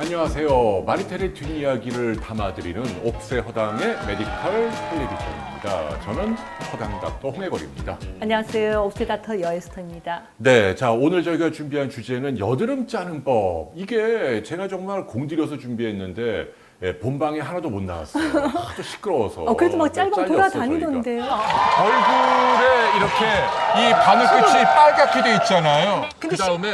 안녕하세요. 마리텔의 뒷이야기를 담아드리는 옥새 허당의 메디컬 텔레비전입니다. 저는 허당 닥터 홍해걸입니다. 안녕하세요. 옵세다터 여에스터입니다. 네, 자 오늘 저희가 준비한 주제는 여드름 짜는 법. 이게 제가 정말 공들여서 준비했는데 예, 본방에 하나도 못 나왔어요. 하도 시끄러워서. 어, 그래도 막 짤방 돌아다니던데요. 얼굴에 이렇게 이 바늘 끝이 빨갛게 돼 있잖아요. 그 다음에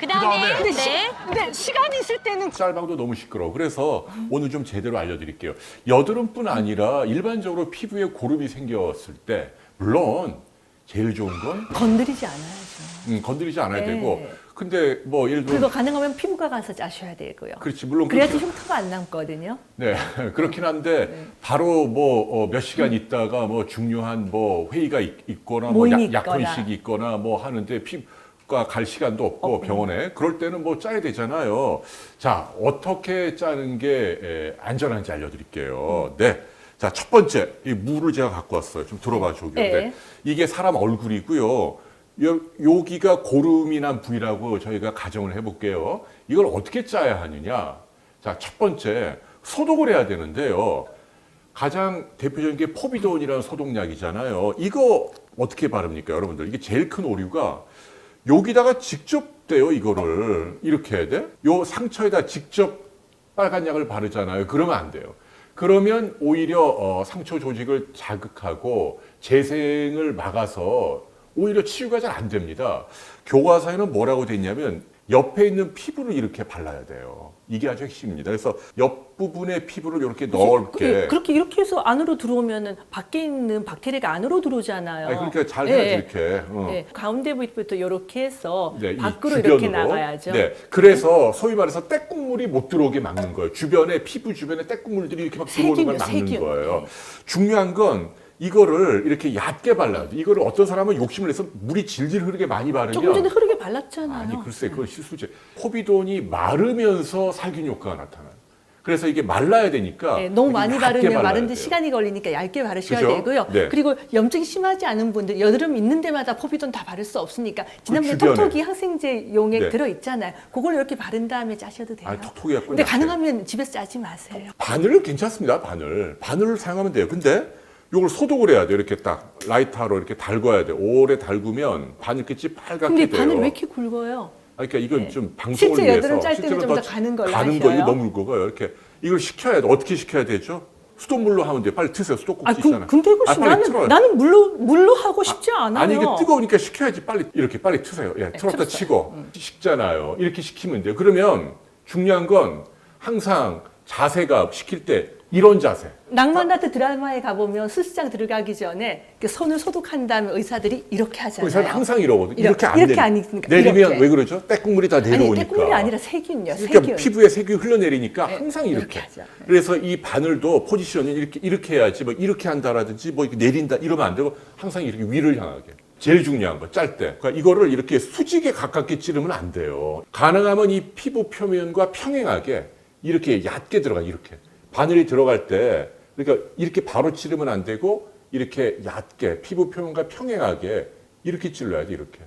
그 다음에 그다음에 네. 근데 시간이 있을 때는 짤방도 너무 시끄러워. 그래서 오늘 좀 제대로 알려드릴게요. 여드름뿐 아니라 일반적으로 피부에 고름이 생겼을 때 물론 제일 좋은 건 건드리지 않아야죠. 음, 건드리지 않아야 네. 되고 근데 뭐 예를 그리고 들어 가능하면 피부과 가서 짜셔야 되고요. 그렇지 물론 그래야지 그렇긴- 흉터가 안 남거든요. 네 그렇긴 한데 바로 뭐 몇 시간 있다가 뭐 중요한 뭐 회의가 있, 거나뭐 모임이 약, 있거나. 약혼식이 있거나 뭐 하는데 피부과 갈 시간도 없고 병원에 그럴 때는 뭐 짜야 되잖아요. 자 어떻게 짜는 게 에, 안전한지 알려드릴게요. 네. 자, 첫 번째, 이 물을 제가 갖고 왔어요. 좀 들어봐 줘. 네. 네. 이게 사람 얼굴이고요. 요, 여기가 고름이 난 부위라고 저희가 가정을 해볼게요. 이걸 어떻게 짜야 하느냐? 자, 첫 번째, 소독을 해야 되는데요. 가장 대표적인 게 포비돈이라는 소독약이잖아요. 이거 어떻게 바릅니까, 여러분들? 이게 제일 큰 오류가 여기다가 직접 떼요, 이거를. 이렇게 해야 돼? 요 상처에다 직접 빨간 약을 바르잖아요. 그러면 안 돼요. 그러면 오히려 어, 상처 조직을 자극하고 재생을 막아서 오히려 치유가 잘 안 됩니다. 교과서에는 뭐라고 돼 있냐면 옆에 있는 피부를 이렇게 발라야 돼요. 이게 아주 핵심입니다. 그래서 옆 부분의 피부를 이렇게 넓게 그- 그렇게 이렇게 해서 안으로 들어오면은 밖에 있는 박테리아가 안으로 들어오잖아요. 아니, 그러니까 잘 예, 해야지 예. 이렇게. 어. 네, 가운데 부위부터 이렇게 해서 네, 이 밖으로 주변으로. 이렇게 나가야죠. 네, 그래서 소위 말해서 때국물이 못 들어오게 막는 거예요. 주변에 피부 주변에 때국물들이 이렇게 막 들어오는 걸 막는 세균. 거예요. 네. 중요한 건 이거를 이렇게 얕게 발라야 돼. 이거를 어떤 사람은 욕심을 내서 물이 질질 흐르게 많이 바르면 조금 전에 흐르게 발랐잖아요. 아니 글쎄 그건 실수제. 포비돈이 마르면서 살균 효과가 나타나요. 그래서 이게 말라야 되니까 네, 너무 많이 바르면 마른데. 시간이 걸리니까 얇게 바르셔야 그죠? 되고요. 네. 그리고 염증이 심하지 않은 분들 여드름 있는 데마다 포비돈 다 바를 수 없으니까 지난번에 주변에. 톡톡이 항생제용에 네. 들어 있잖아요. 그걸 이렇게 바른 다음에 짜셔도 돼요. 아니, 톡톡이 근데. 가능하면 집에서 짜지 마세요. 바늘 괜찮습니다. 바늘. 바늘을 사용하면 돼요. 근데 이걸 소독을 해야 돼요. 이렇게 딱 라이터로 이렇게 달궈야 돼요. 오래 달구면 바늘 끝이 빨갛게 근데 돼요. 바늘 왜 이렇게 굵어요? 아니, 그러니까 이건 네. 좀 방송을 실제 위해서 여드름 짤 때는 좀더 더 가는 걸로 가는 거 이거 하셔요. 너무 굵어요. 이렇게 이걸 식혀야 돼. 어떻게 식혀야 되죠? 수돗물로 하면 돼요. 빨리 트세요. 수도꼭지 아, 그, 있잖아. 근데 그 아, 빨리 나는 틀어요. 나는 물로 물로 하고 싶지 않아요. 아니 이게 뜨거우니까 식혀야지 빨리 이렇게 빨리 트세요. 예, 틀었다 틀었어요. 치고 식잖아요. 이렇게 식히면 돼요. 그러면 중요한 건 항상 자세가 식힐 때 이런 자세. 낭만다트 드라마에 가보면 수술장 들어가기 전에 이렇게 손을 소독한 다음에 의사들이 이렇게 하잖아요. 의사는 항상 이러거든요. 이렇게, 이렇게 안 이렇게 내리- 안 있으니까 내리면 이렇게. 왜 그러죠? 때국물이 다 내려오니까. 아니 때국물이 아니라 세균이요. 그러니까 세균. 피부에 세균이 흘러내리니까 네, 항상 이렇게 이렇게. 하죠. 네. 그래서 이 바늘도 포지션이 이렇게 이렇게 해야지 뭐 이렇게 한다라든지 뭐 이렇게 내린다 이러면 안 되고 항상 이렇게 위를 향하게. 제일 중요한 거 짤 때. 그러니까 이거를 이렇게 수직에 가깝게 찌르면 안 돼요. 가능하면 이 피부 표면과 평행하게 이렇게 얕게 들어가 이렇게. 바늘이 들어갈 때 그러니까 이렇게 바로 찌르면 안 되고 이렇게 얕게 피부 표면과 평행하게 이렇게 찔러야 돼 이렇게.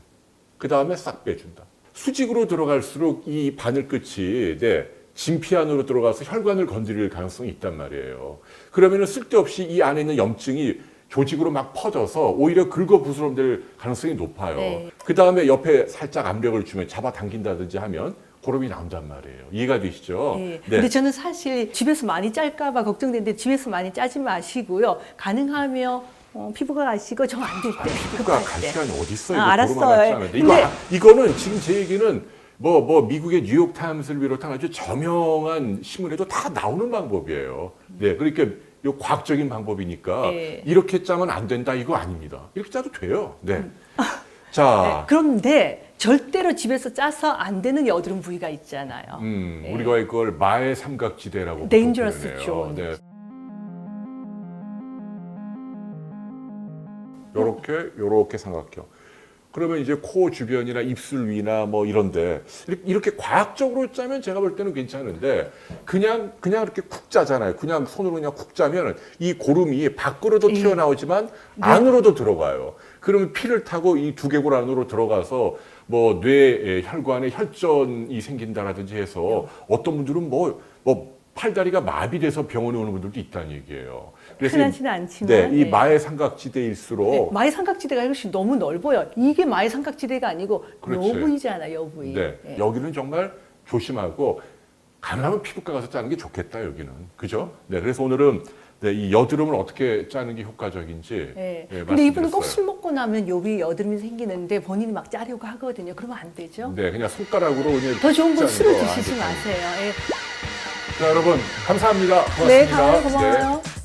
그 다음에 싹 빼준다. 수직으로 들어갈수록 이 바늘 끝이 네, 진피 안으로 들어가서 혈관을 건드릴 가능성이 있단 말이에요. 그러면은 쓸데없이 이 안에 있는 염증이 조직으로 막 퍼져서 오히려 긁어 부스럼 될 가능성이 높아요. 네. 그 다음에 옆에 살짝 압력을 주면 잡아당긴다든지 하면 고름이 나온단 말이에요. 이해가 되시죠? 예. 네. 근데 저는 사실 집에서 많이 짤까봐 걱정되는데 집에서 많이 짜지 마시고요. 가능하면 어, 피부가 가시고 정 안 될 때. 피부과 급할 갈 때. 시간이 어디 있어요? 아, 알았어요. 이거 근데- 아- 이거는 지금 제 얘기는 뭐, 뭐, 미국의 뉴욕 타임스를 비롯한 아주 저명한 신문에도 다 나오는 방법이에요. 네. 그러니까 이 과학적인 방법이니까 네. 이렇게 짜면 안 된다 이거 아닙니다. 이렇게 짜도 돼요. 네. 네, 자, 그런데 절대로 집에서 짜서 안 되는 여드름 부위가 있잖아요. 음, 네. 우리가 이걸 마의 삼각지대라고 Dangerous zone. 네. 요렇게 요렇게 삼각형. 그러면 이제 코 주변이나 입술 위나 뭐 이런데 이렇게- 이렇게 과학적으로 짜면 제가 볼 때는 괜찮은데 그냥 그냥 이렇게 쿡 짜잖아요. 그냥 손으로 그냥 쿡 짜면 이 고름이 밖으로도 예. 튀어나오지만 안으로도 들어가요. 그러면 피를 타고 이 두개골 안으로 들어가서 뭐 뇌 혈관에 혈전이 생긴다라든지 해서 어떤 분들은 뭐, 뭐 팔다리가 마비돼서 병원에 오는 분들도 있다는 얘기예요. 흔하지는 않지만, 네, 이 네. 마의 삼각지대일수록 네, 마의 삼각지대가 훨씬 너무 넓어요. 이게 마의 삼각지대가 아니고 그렇지. 여부이잖아, 여부이. 네, 예. 여기는 정말 조심하고 가능하면 피부과 가서 짜는 게 좋겠다 여기는 그죠? 네, 그래서 오늘은 네, 이 여드름을 어떻게 짜는 게 효과적인지. 예. 예, 근데 이분은 꼭. 술 먹고 나면 여기 여드름이 생기는데 본인이 막 짜려고 하거든요. 그러면 안 되죠. 네, 그냥 손가락으로 그냥 더 좋은 건 술을 거 드시지 마세요. 예. 자, 여러분 감사합니다. 고맙습니다. 네, 다음에 고마워요. 네.